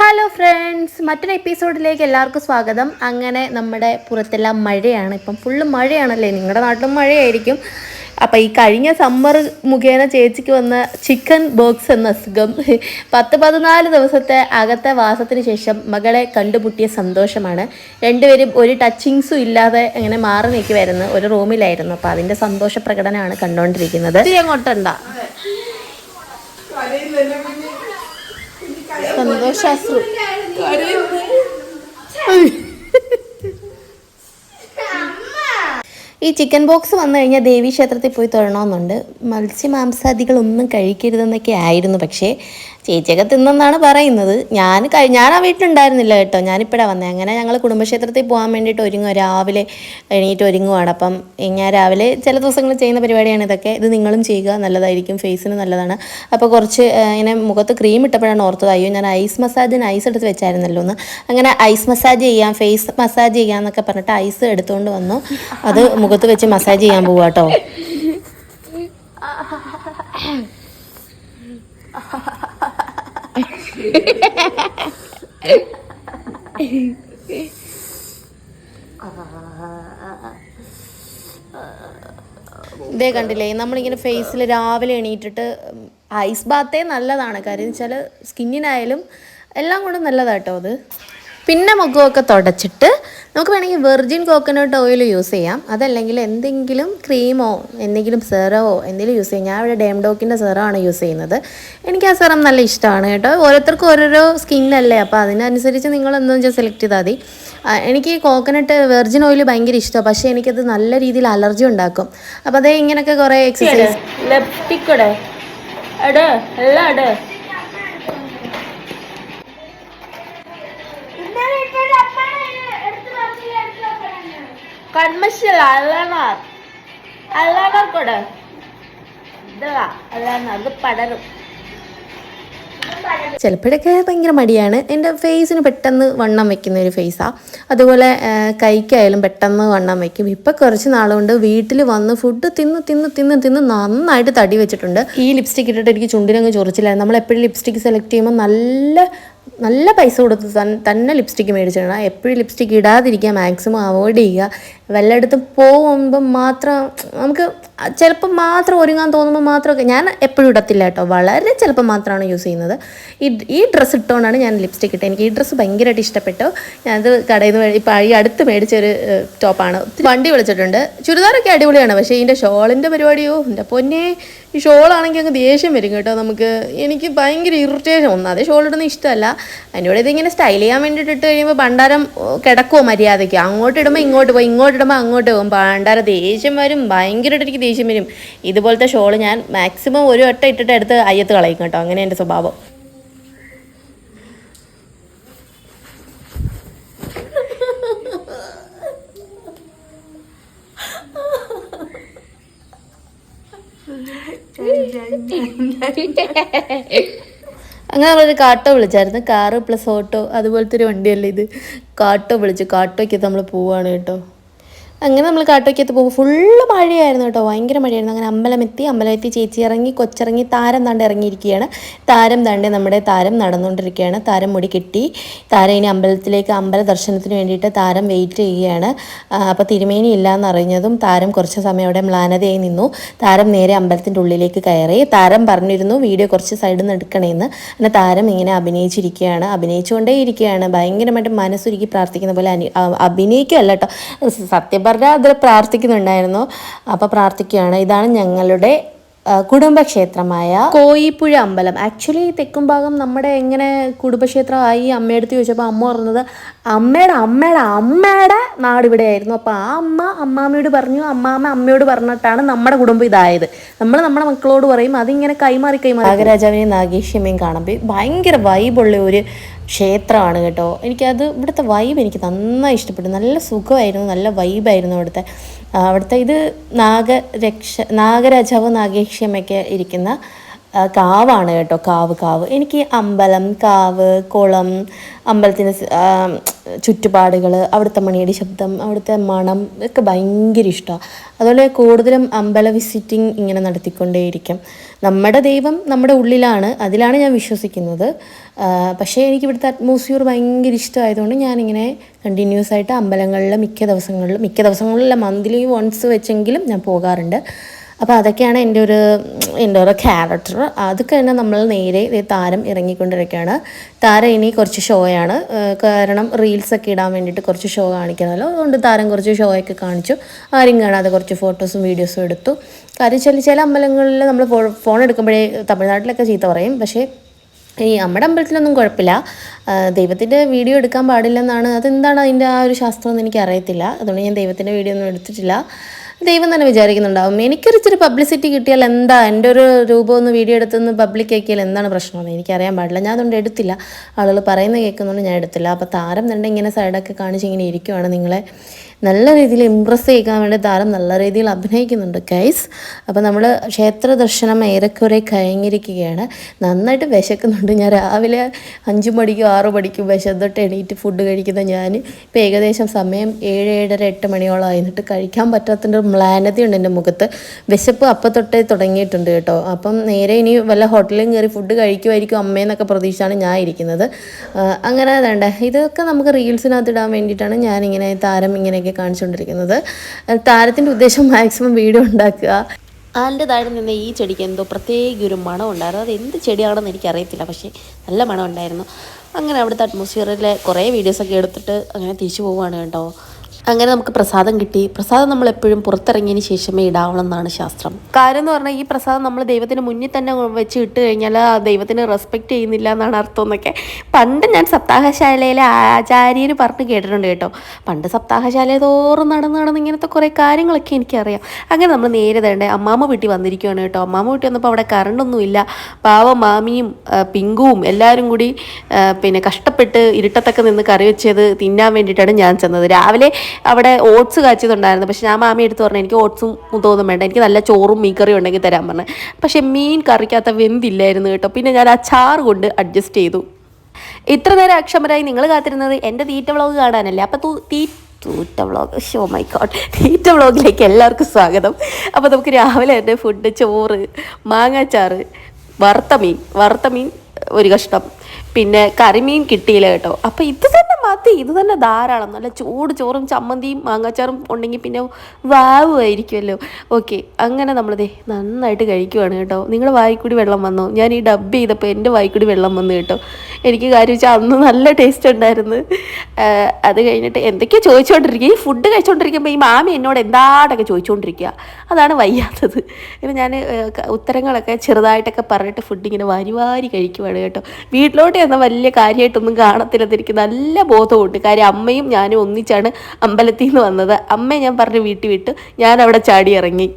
Hello friends മറ്റൊരു എപ്പിസോഡിലേക്ക് എല്ലാവർക്കും സ്വാഗതം. അങ്ങനെ നമ്മുടെ പുറത്തെല്ലാം മഴയാണ്. ഇപ്പം ഫുള്ള് മഴയാണല്ലേ? നിങ്ങളുടെ നാട്ടിലും മഴയായിരിക്കും. അപ്പം ഈ കഴിഞ്ഞ സമ്മർ മുഖേന ചേച്ചിക്ക് വന്ന ചിക്കൻ ബോക്സ് എന്ന അസുഖം. പത്ത് പതിനാല് ദിവസത്തെ അകത്തെ വാസത്തിന് ശേഷം മകളെ കണ്ടുമുട്ടിയ സന്തോഷമാണ്. രണ്ടുപേരും ഒരു ടച്ചിങ്സും ഇല്ലാതെ അങ്ങനെ മാറി വരുന്ന ഒരു റൂമിലായിരുന്നു. അപ്പോൾ അതിന്റെ സന്തോഷ പ്രകടനമാണ് കണ്ടുകൊണ്ടിരിക്കുന്നത് അങ്ങോട്ടുണ്ടാ സന്തോഷാശ്രു. ഈ ചിക്കൻ ബോക്സ് വന്നു കഴിഞ്ഞാൽ ദേവി ക്ഷേത്രത്തിൽ പോയി തൊഴണമെന്നുണ്ട്. മത്സ്യമാംസാദികളൊന്നും കഴിക്കരുതെന്നൊക്കെ ആയിരുന്നു. പക്ഷേ ചേച്ചിയൊക്കെ തിന്നെന്നാണ് പറയുന്നത്. ഞാൻ ഞാൻ ആ വീട്ടിലുണ്ടായിരുന്നില്ല കേട്ടോ. ഞാനിപ്പോഴാണ് വന്നത് അങ്ങനെ ഞങ്ങൾ കുടുംബക്ഷേത്രത്തിൽ പോകാൻ വേണ്ടിയിട്ട് ഒരുങ്ങും. രാവിലെ എണീറ്റ് ഒരുങ്ങുവാണ്. അപ്പം ഞാൻ രാവിലെ ചില ദിവസങ്ങളിൽ ചെയ്യുന്ന പരിപാടിയാണ് ഇതൊക്കെ. ഇത് നിങ്ങളും ചെയ്യുക. നല്ലതായിരിക്കും. ഫേസിന് നല്ലതാണ്. അപ്പോൾ കുറച്ച് ഇങ്ങനെ മുഖത്ത് ക്രീം ഇട്ടപ്പോഴാണ് ഓർത്തത്. അയ്യോ ഞാൻ ഐസ് മസാജിന് ഐസ് എടുത്ത് വെച്ചായിരുന്നല്ലോ ഒന്ന് അങ്ങനെ ഐസ് മസാജ് ചെയ്യാം ഫേസ് മസാജ് ചെയ്യാം എന്നൊക്കെ പറഞ്ഞിട്ട് ഐസ് എടുത്തുകൊണ്ട് വന്നു. അത് മുഖത്ത് വെച്ച് മസാജ് ചെയ്യാൻ പോവാ കേട്ടോ. ഇതേ കണ്ടില്ലേ നമ്മളിങ്ങനെ ഫേസിൽ രാവിലെ എണീറ്റിട്ട് ഐസ് ബാത്തേ നല്ലതാണ്. കാര്യം വെച്ചാൽ സ്കിന്നിനായാലും എല്ലാം കൊണ്ടും നല്ലതാട്ടോ അത്. പിന്നെ മുഖമൊക്കെ തുടച്ചിട്ട് നമുക്ക് വേണമെങ്കിൽ വെർജിൻ കോക്കനട്ട് ഓയിൽ യൂസ് ചെയ്യാം. അതല്ലെങ്കിൽ എന്തെങ്കിലും ക്രീമോ എന്തെങ്കിലും സെറമോ എന്തെങ്കിലും യൂസ് ചെയ്യാം. ഞാൻ ഇവിടെ ഡേംഡോക്കിന്റെ സെറമാണ് യൂസ് ചെയ്യുന്നത്. എനിക്ക് ആ സെറം നല്ല ഇഷ്ടമാണ് കേട്ടോ. ഓരോരുത്തർക്കും ഓരോരോ സ്കിന്നല്ലേ അപ്പോൾ അതിനനുസരിച്ച് നിങ്ങൾ എന്താണെന്ന് വെച്ചാൽ സെലക്ട് ചെയ്താൽ മതി. എനിക്ക് കോക്കനട്ട് വെർജിൻ ഓയിൽ ഭയങ്കര ഇഷ്ടമാണ്. പക്ഷേ എനിക്കത് നല്ല രീതിയിൽ അലർജി ഉണ്ടാക്കും. അപ്പോൾ അതേ ഇങ്ങനെയൊക്കെ കുറേ എക്സസൈസ് കൺമശല്ല അല്ലണാർ അല്ലണാർ കൊട്. ഇതാ അല്ലണാർ ഇത് പടരും. ചിലപ്പോഴൊക്കെ ഭയങ്കര മടിയാണ്. എന്റെ ഫേസിന് പെട്ടെന്ന് വണ്ണം വെക്കുന്ന ഒരു ഫേസാണ് അതുപോലെ കൈക്കായാലും പെട്ടെന്ന് വണ്ണം വെക്കും. ഇപ്പം കുറച്ച് നാളുകൊണ്ട് വീട്ടിൽ വന്ന് ഫുഡ് തിന്ന് തിന്ന് തിന്ന് തിന്ന് നന്നായിട്ട് തടി വെച്ചിട്ടുണ്ട്. ഈ ലിപ്സ്റ്റിക് ഇട്ടിട്ട് എനിക്ക് ചുണ്ടിനങ്ങ് ചൊറിച്ചില്ലായിരുന്നു നമ്മൾ എപ്പോഴും ലിപ്സ്റ്റിക് സെലക്ട് ചെയ്യുമ്പോൾ നല്ല നല്ല പൈസ കൊടുത്ത് തൻ- തന്നെ ലിപ്സ്റ്റിക്ക് മേടിച്ചിടണം എപ്പോഴും ലിപ്സ്റ്റിക്ക് ഇടാതിരിക്കുക മാക്സിമം അവോയ്ഡ് ചെയ്യുക. വല്ലയിടത്തും പോകുമ്പോൾ മാത്രം നമുക്ക് ചിലപ്പോൾ മാത്രം ഒരുങ്ങാൻ തോന്നുമ്പോൾ മാത്രമൊക്കെ ഞാൻ എപ്പോഴും ഇടത്തില്ല കേട്ടോ. വളരെ ചിലപ്പോൾ മാത്രമാണ് യൂസ് ചെയ്യുന്നത്. ഈ ഈ ഡ്രസ്സ് ഇട്ടുകൊണ്ടാണ് ഞാൻ ലിപ്സ്റ്റിക് ഇട്ടത്. എനിക്ക് ഈ ഡ്രസ്സ് ഭയങ്കരമായിട്ട് ഇഷ്ടപ്പെട്ടു. ഞാനത് കടയിൽ നിന്ന് ഇപ്പോൾ ഈ അടുത്ത് മേടിച്ചൊരു ടോപ്പാണ് വണ്ടി വിളിച്ചിട്ടുണ്ട്. ചുരിദാറൊക്കെ അടിപൊളിയാണ്. പക്ഷേ ഇതിന്റെ ഷോളിന്റെ പരിപാടിയോ? എന്റെ പൊന്നെ. ഈ ഷോളാണെങ്കിൽ അങ്ങ് ദേഷ്യം വരും കേട്ടോ നമുക്ക്. എനിക്ക് ഭയങ്കര ഇറിറ്റേഷൻ ഒന്നാതെ ഷോൾ ഇടുന്ന ഇഷ്ടമല്ല. അതിനോട് ഇതിങ്ങനെ സ്റ്റൈൽ ചെയ്യാൻ വേണ്ടിയിട്ട് ഇട്ട് കഴിയുമ്പോൾ ഭണ്ഡാരം കിടക്കുമോ മര്യാദയ്ക്ക്. അങ്ങോട്ട് ഇടുമ്പോൾ ഇങ്ങോട്ട് പോകും ഇങ്ങോട്ട് ഇടുമ്പോൾ അങ്ങോട്ട് പോകും ഭണ്ഡാര ദേഷ്യം വരും. ഭയങ്കരമായിട്ട് എനിക്ക് ദേഷ്യം വരും. ഇതുപോലത്തെ ഷോൾ ഞാൻ മാക്സിമം ഒരു വട്ടം ഇട്ടിട്ട് എടുത്ത് അയ്യത്ത് കളയും കേട്ടോ. അങ്ങനെ എന്റെ സ്വഭാവം. അങ്ങനെ നമ്മളൊരു കാട്ടോ വിളിച്ചായിരുന്നു. കാറ് പ്ലസ് ഓട്ടോ അതുപോലത്തെ ഒരു വണ്ടിയല്ലേ ഇത്. കാട്ടോ വിളിച്ചു. കാട്ടോയ്ക്ക് നമ്മൾ പോവാണ് കേട്ടോ. അങ്ങനെ നമ്മൾ കാട്ടൊക്കെത്ത് പോകുമ്പോൾ ഫുള്ള് മഴയായിരുന്നു കേട്ടോ. ഭയങ്കര മഴയായിരുന്നു. അങ്ങനെ അമ്പലമെത്തി അമ്പലമെത്തി ചേച്ചി ഇറങ്ങി കൊച്ചിറങ്ങി താരം തണ്ട് ഇറങ്ങിയിരിക്കുകയാണ്. താരം തണ്ട് നമ്മുടെ താരം നടന്നുകൊണ്ടിരിക്കുകയാണ്. താരം മുടി കെട്ടി താരം ഇനി അമ്പലത്തിലേക്ക് അമ്പല ദർശനത്തിന് വേണ്ടിയിട്ട് താരം വെയിറ്റ് ചെയ്യുകയാണ്. അപ്പോൾ തിരുമേനി ഇല്ലയെന്ന് അറിഞ്ഞതും താരം കുറച്ച് സമയം അവിടെ മ്ലാനതയായി നിന്നു. താരം നേരെ അമ്പലത്തിന്റെ ഉള്ളിലേക്ക് കയറി. താരം പറഞ്ഞിരുന്നു വീഡിയോ കുറച്ച് സൈഡിൽ നിന്ന് എടുക്കണേന്ന്. അങ്ങനെ താരം ഇങ്ങനെ അഭിനയിച്ചിരിക്കുകയാണ്. അഭിനയിച്ചുകൊണ്ടേ ഇരിക്കുകയാണ് ഭയങ്കരമായിട്ട് മനസ്സുരുക്കി പ്രാർത്ഥിക്കുന്ന പോലെ അഭിനയിക്കുകയല്ല കേട്ടോ. സത്യം പറഞ്ഞാൽ അതിൽ പ്രാർത്ഥിക്കുന്നുണ്ടായിരുന്നു. അപ്പോൾ പ്രാർത്ഥിക്കുകയാണ്. ഇതാണ് ഞങ്ങളുടെ കുടുംബക്ഷേത്രമായ കോയിപ്പുഴ അമ്പലം. ആക്ച്വലി തെക്കും ഭാഗം നമ്മുടെ എങ്ങനെ കുടുംബക്ഷേത്രമായി അമ്മയടുത്ത് ചോദിച്ചപ്പോൾ അമ്മ പറഞ്ഞത് അമ്മയുടെ അമ്മയുടെ അമ്മയുടെ നാട് ഇവിടെയായിരുന്നു. അപ്പോൾ ആ അമ്മ അമ്മാമ്മയോട് പറഞ്ഞു അമ്മാമ്മ അമ്മയോട് പറഞ്ഞിട്ടാണ് നമ്മുടെ കുടുംബം ഇതായത്. നമ്മൾ നമ്മുടെ മക്കളോട് പറയും അതിങ്ങനെ കൈമാറി കൈമാറി. നാഗരാജാവിനെയും നാഗേശ്യമ്മയും കാണുമ്പോൾ ഭയങ്കര വൈബുള്ള ഒരു ക്ഷേത്രമാണ് കേട്ടോ. എനിക്കത് ഇവിടുത്തെ വൈബ് എനിക്ക് നന്നായി ഇഷ്ടപ്പെട്ടു. നല്ല സുഖമായിരുന്നു നല്ല വൈബായിരുന്നു അവിടുത്തെ. അവിടുത്തെ ഇത് നാഗരക്ഷ നാഗരാജാവ് നാഗേക്ഷ്യമ്മയ്ക്ക് ഇരിക്കുന്ന കാവാണ് കേട്ടോ. കാവ് കാവ്. എനിക്ക് അമ്പലം കാവ് കുളം അമ്പലത്തിന്റെ ചുറ്റുപാടുകൾ അവിടുത്തെ മണിയുടെ ശബ്ദം അവിടുത്തെ മണം ഒക്കെ ഭയങ്കര ഇഷ്ടമാണ് അതുപോലെ കൂടുതലും അമ്പല വിസിറ്റിംഗ് ഇങ്ങനെ നടത്തിക്കൊണ്ടേയിരിക്കും. നമ്മുടെ ദൈവം നമ്മുടെ ഉള്ളിലാണ് അതിലാണ് ഞാൻ വിശ്വസിക്കുന്നത്. പക്ഷേ എനിക്ക് ഇവിടുത്തെ അറ്റ്മോസ്ഫിയർ ഭയങ്കര ഇഷ്ടമായതുകൊണ്ട് ഞാനിങ്ങനെ കണ്ടിന്യൂസ് ആയിട്ട് അമ്പലങ്ങളിൽ മിക്ക ദിവസങ്ങളിലും മിക്ക ദിവസങ്ങളിലല്ല മന്ത്ലി വൺസ് വെച്ചെങ്കിലും ഞാൻ പോകാറുണ്ട്. അപ്പോൾ അതൊക്കെയാണ് എന്റെ ഒരു എന്റെ ഒരു ക്യാരക്ടർ അതൊക്കെ തന്നെ നമ്മൾ നേരെ താരം ഇറങ്ങിക്കൊണ്ടിരിക്കുകയാണ്. താരം ഇനി കുറച്ച് ഷോയാണ് കാരണം റീൽസൊക്കെ ഇടാൻ വേണ്ടിയിട്ട് കുറച്ച് ഷോ കാണിക്കണമല്ലോ. അതുകൊണ്ട് താരം കുറച്ച് ഷോയൊക്കെ കാണിച്ചു. ആരും കാണാതെ കുറച്ച് ഫോട്ടോസും വീഡിയോസും എടുത്തു. കാര്യം ചില ചില അമ്പലങ്ങളിൽ നമ്മൾ ഫോൺ എടുക്കുമ്പോഴേ തമിഴ്നാട്ടിലൊക്കെ ചീത്ത പറയും. പക്ഷേ ഈ നമ്മുടെ അമ്പലത്തിലൊന്നും കുഴപ്പമില്ല. ദൈവത്തിന്റെ വീഡിയോ എടുക്കാൻ പാടില്ലെന്നാണ്. അതെന്താണ് അതിന്റെ ആ ഒരു ശാസ്ത്രം എന്ന് എനിക്ക് അറിയത്തില്ല അതുകൊണ്ട് ഞാൻ ദൈവത്തിന്റെ വീഡിയോ ഒന്നും എടുത്തിട്ടില്ല. ദൈവം തന്നെ വിചാരിക്കുന്നുണ്ടാവും. എനിക്കൊരു പബ്ലിസിറ്റി കിട്ടിയാൽ എന്താ എന്റെ ഒരു രൂപം ഒന്ന് വീഡിയോ എടുത്തൊന്ന് പബ്ലിക് ആക്കിയാൽ എന്താണ് പ്രശ്നമെന്ന് എനിക്കറിയാൻ പാടില്ല. ഞാൻ അതുകൊണ്ട് എടുത്തില്ല. ആളുകൾ പറയുന്നത് കേൾക്കുന്നതുകൊണ്ട് ഞാൻ എടുത്തില്ല. അപ്പോൾ താരം തന്നെ ഇങ്ങനെ സൈഡൊക്കെ കാണിച്ച് ഇങ്ങനെ ഇരിക്കുവാണ് നിങ്ങളെ. നല്ല രീതിയിൽ ഇമ്പ്രസ് ചെയ്യിക്കാൻ വേണ്ടി താരം നല്ല രീതിയിൽ അഭിനയിക്കുന്നുണ്ട് ഗൈസ് അപ്പോൾ നമ്മൾ ക്ഷേത്ര ദർശനം ഏറെക്കുറെ കഴിഞ്ഞിരിക്കുകയാണ്. നന്നായിട്ട് വിശക്കുന്നുണ്ട്. ഞാൻ രാവിലെ അഞ്ച് മണിക്കും ആറ് മണിക്കും വിശന്നിട്ട് എണീറ്റ് ഫുഡ് കഴിക്കുന്ന ഞാൻ ഇപ്പോൾ ഏകദേശം സമയം ഏഴ് ഏഴര എട്ട് മണിയോളം ആയിരുന്നിട്ട് കഴിക്കാൻ പറ്റാത്തതിന്റെ മ്ലാനതയുണ്ട് എന്റെ മുഖത്ത്. വിശപ്പ് അപ്പം തൊട്ടേ തുടങ്ങിയിട്ടുണ്ട് കേട്ടോ. അപ്പം നേരെ ഇനി വല്ല ഹോട്ടലിലും കയറി ഫുഡ് കഴിക്കുമായിരിക്കും അമ്മയെന്നൊക്കെ പ്രതീക്ഷയാണ് ഞാൻ ഇരിക്കുന്നത്. അങ്ങനെ വേണ്ട. ഇതൊക്കെ നമുക്ക് റീൽസിനകത്ത് ഇടാൻ വേണ്ടിയിട്ടാണ് ഞാനിങ്ങനെ താരം ഇങ്ങനെയൊക്കെ കാണിച്ചുകൊണ്ടിരിക്കുന്നത്. താരത്തിന്റെ ഉദ്ദേശം മാക്സിമം വീഡിയോ ഉണ്ടാക്കുക. അതിന്റെ താഴെ നിന്ന് ഈ ചെടിക്ക് എന്തോ പ്രത്യേക ഒരു മണം ഉണ്ടായിരുന്നു. അത് എന്ത് ചെടിയാണെന്ന് എനിക്കറിയത്തില്ല. പക്ഷേ നല്ല മണം ഉണ്ടായിരുന്നു. അങ്ങനെ അവിടുത്തെ അറ്റ്മോസ്ഫിയറിലെ കുറേ വീഡിയോസൊക്കെ എടുത്തിട്ട് അങ്ങനെ തിരിച്ചു പോവുകയാണ് കേട്ടോ. അങ്ങനെ നമുക്ക് പ്രസാദം കിട്ടി. പ്രസാദം നമ്മൾ എപ്പോഴും പുറത്തിറങ്ങിയതിന് ശേഷമേ ഇടാവണം എന്നാണ് ശാസ്ത്രം. കാര്യം എന്ന് പറഞ്ഞാൽ ഈ പ്രസാദം നമ്മൾ ദൈവത്തിന് മുന്നിൽ തന്നെ വെച്ച് ഇട്ട് കഴിഞ്ഞാൽ ആ ദൈവത്തിന് റെസ്പെക്റ്റ് ചെയ്യുന്നില്ല എന്നാണ് അർത്ഥം എന്നൊക്കെ. പണ്ട് ഞാൻ സപ്താഹശാലയിലെ ആചാര്യന് പറഞ്ഞ് കേട്ടിട്ടുണ്ട് കേട്ടോ. പണ്ട് സപ്താഹശാല തോറും നടന്ന് നടന്ന് ഇങ്ങനത്തെ കുറേ കാര്യങ്ങളൊക്കെ എനിക്കറിയാം. അങ്ങനെ നമ്മൾ നേരെ തേണ്ടേ അമ്മാമ്മ വീട്ടിൽ വന്നിരിക്കുകയാണ് കേട്ടോ. അമ്മാമ്മ വീട്ടിൽ വന്നപ്പോൾ അവിടെ കറണ്ടൊന്നുമില്ല പാവം മാമിയും പിങ്കുവും എല്ലാവരും കൂടി പിന്നെ കഷ്ടപ്പെട്ട് ഇരുട്ടത്തൊക്കെ നിന്ന് കറി വെച്ചത് തിന്നാൻ വേണ്ടിയിട്ടാണ് ഞാൻ ചെന്നത്. രാവിലെ അവിടെ ഓട്സ് കാച്ചിയതുണ്ടായിരുന്നു. പക്ഷേ ഞാൻ മാമി എടുത്ത് പറഞ്ഞു എനിക്ക് ഓട്സും മുതോന്നും വേണ്ട. എനിക്ക് നല്ല ചോറും മീൻ കറിയും ഉണ്ടെങ്കിൽ തരാൻ പറഞ്ഞു. പക്ഷേ മീൻ കറിക്കാത്ത വെന്തില്ലായിരുന്നു കേട്ടോ. പിന്നെ ഞാൻ ആ ചാറ് കൊണ്ട് അഡ്ജസ്റ്റ് ചെയ്തു. ഇത്ര നേരം അക്ഷമരായി നിങ്ങൾ കാത്തിരുന്നത് എന്റെ തീറ്റ വ്ളോഗ് കാണാനല്ലേ? അപ്പം തൂ തീ തൂറ്റ വ്ളോഗ്. ഷോ മൈ ഗോഡ് തീറ്റ വ്ളോഗിലേക്ക് എല്ലാവർക്കും സ്വാഗതം. അപ്പോൾ നമുക്ക് രാവിലെ തന്നെ ഫുഡ് ചോറ് മാങ്ങാച്ചാറ് വറുത്ത മീൻ. വറുത്ത മീൻ ഒരു കഷ്ണം. പിന്നെ കരിമീൻ കിട്ടിയില്ല കേട്ടോ. അപ്പോൾ ഇത് തന്നെ മതി ഇത് തന്നെ ധാരാളം. നല്ല ചൂട് ചോറും ചമ്മന്തിയും മാങ്ങാച്ചാറും ഉണ്ടെങ്കിൽ പിന്നെ വാവ് ആയിരിക്കുമല്ലോ. ഓക്കെ അങ്ങനെ നമ്മളിതേ നന്നായിട്ട് കഴിക്കുവാണ് കേട്ടോ. നിങ്ങളുടെ വായിക്കൂടി വെള്ളം വന്നോ. ഞാൻ ഈ ഡബ് ചെയ്തപ്പോൾ എന്റെ വായിക്കൂടി വെള്ളം വന്നു കേട്ടോ. എനിക്ക് കാര്യം വെച്ചാൽ അന്ന് നല്ല ടേസ്റ്റ് ഉണ്ടായിരുന്നു. അത് കഴിഞ്ഞിട്ട് എന്തൊക്കെയോ ചോദിച്ചുകൊണ്ടിരിക്കുക ഈ ഫുഡ് കഴിച്ചുകൊണ്ടിരിക്കുമ്പോൾ ഈ മാമി എന്നോട് എന്താടൊക്കെ ചോദിച്ചുകൊണ്ടിരിക്കുക അതാണ് വയ്യാത്തത്. പിന്നെ ഞാൻ ഉത്തരങ്ങളൊക്കെ ചെറുതായിട്ടൊക്കെ പറഞ്ഞിട്ട് ഫുഡ് ഇങ്ങനെ വാരി വാരി കഴിക്കുവാണ് കേട്ടോ. വീട്ടിലോട്ട് ചെന്നാൽ വലിയ കാര്യമായിട്ടൊന്നും കാണത്തില്ലാതിരിക്കും. നല്ല ബോധമുണ്ട് കാര്യം അമ്മയും ഞാനും ഒന്നിച്ചാണ് അമ്പലത്തിൽ നിന്ന് വന്നത്. അമ്മയെ ഞാൻ പറഞ്ഞ് വീട്ടിൽ വിട്ടു. ഞാൻ അവിടെ ചാടി ഇറങ്ങി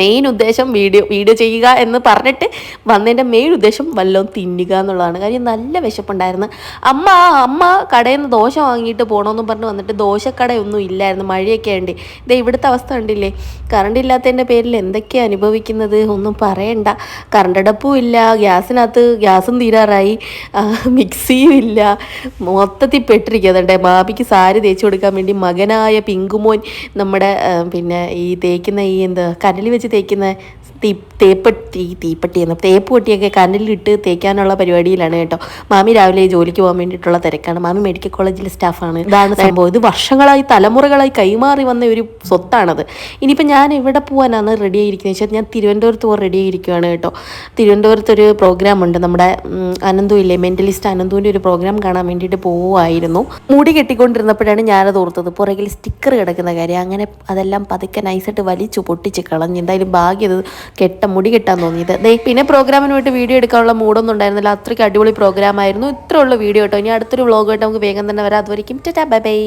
മെയിൻ ഉദ്ദേശം വീഡിയോ വീഡിയോ ചെയ്യുക എന്ന് പറഞ്ഞിട്ട് വന്നതിന്റെ മെയിൻ ഉദ്ദേശം വല്ലതും തിന്നുക എന്നുള്ളതാണ്. കാര്യം നല്ല വിശപ്പുണ്ടായിരുന്നു. അമ്മ അമ്മ കടയിൽ നിന്ന് ദോശ വാങ്ങിയിട്ട് പോകണമെന്ന് പറഞ്ഞ് വന്നിട്ട് ദോശക്കടയൊന്നും ഇല്ലായിരുന്നു. മഴയൊക്കെ ഉണ്ട് ഇതേ ഇവിടുത്തെ അവസ്ഥ കണ്ടില്ലേ? കറണ്ട് ഇല്ലാത്തതിന്റെ പേരിൽ എന്തൊക്കെയാണ് അനുഭവിക്കുന്നത്? ഒന്നും പറയണ്ട. കറണ്ട് അടപ്പും ഇല്ല. ഗ്യാസിനകത്ത് ഗ്യാസും തീരാറായി. മിക്സിയും ഇല്ല. മൊത്തത്തിൽ പെട്ടിരിക്കുന്നുണ്ട് ബാബിക്ക് സാരി തേച്ച് കൊടുക്കാൻ വേണ്ടി മകനായ പിങ്കുമോൻ നമ്മുടെ പിന്നെ ഈ തേക്കുന്ന ഈ എന്താ കനലിൽ വെച്ച് തേക്കുന്ന തീ തേപ്പട്ടി തീപ്പട്ടി എന്ന തേപ്പ് പൊട്ടിയൊക്കെ കനലിലിട്ട് തേക്കാനുള്ള പരിപാടിയിലാണ് കേട്ടോ. മാമി രാവിലെ ജോലിക്ക് പോകാൻ വേണ്ടിയിട്ടുള്ള തിരക്കാണ്. മാമി മെഡിക്കൽ കോളേജിലെ സ്റ്റാഫാണ്. ഇതാണ് സംഭവം. ഇത് വർഷങ്ങളായി തലമുറകളായി കൈമാറി വന്ന ഒരു സ്വത്താണത്. ഇനിയിപ്പോൾ ഞാൻ എവിടെ പോകാനാണ് റെഡി ആയിരിക്കുന്നത്? വെച്ചാൽ ഞാൻ തിരുവനന്തപുരത്ത് പോകാൻ റെഡി ആയിരിക്കുകയാണ് കേട്ടോ. തിരുവനന്തപുരത്ത് ഒരു പ്രോഗ്രാം ഉണ്ട്. നമ്മുടെ അനന്തു ഇല്ലേ മെന്റലിസ്റ്റ് അനന്തുവിന്റെ ഒരു പ്രോഗ്രാം കാണാൻ വേണ്ടിയിട്ട് പോവുമായിരുന്നു മുടി കെട്ടിക്കൊണ്ടിരുന്നപ്പോഴാണ് ഞാനത് ഓർത്തത്. പുറകിൽ സ്റ്റിക്കർ കിടക്കുന്ന കാര്യം. അങ്ങനെ അതെല്ലാം പതുക്കെ നൈസായിട്ട് വലിച്ചു പൊട്ടിച്ച് കളഞ്ഞ്. എന്തായാലും ഭാഗ്യം ഇത് കെട്ട മുടി കെട്ടാൻ തോന്നിയത്. പിന്നെ പ്രോഗ്രാമിന് വേണ്ടി വീഡിയോ എടുക്കാനുള്ള മൂഡൊന്നും ഉണ്ടായിരുന്നില്ല. അത്രയ്ക്ക് അടിപൊളി പ്രോഗ്രാം ആയിരുന്നു. ഇത്രയുള്ള വീഡിയോ കേട്ടോ. ഇനി അടുത്തൊരു വ്ളോഗ് ആയിട്ട് നമുക്ക് വേഗം തന്നെ വരാം. അതുവരെയും ടാറ്റാ ബൈ ബൈ.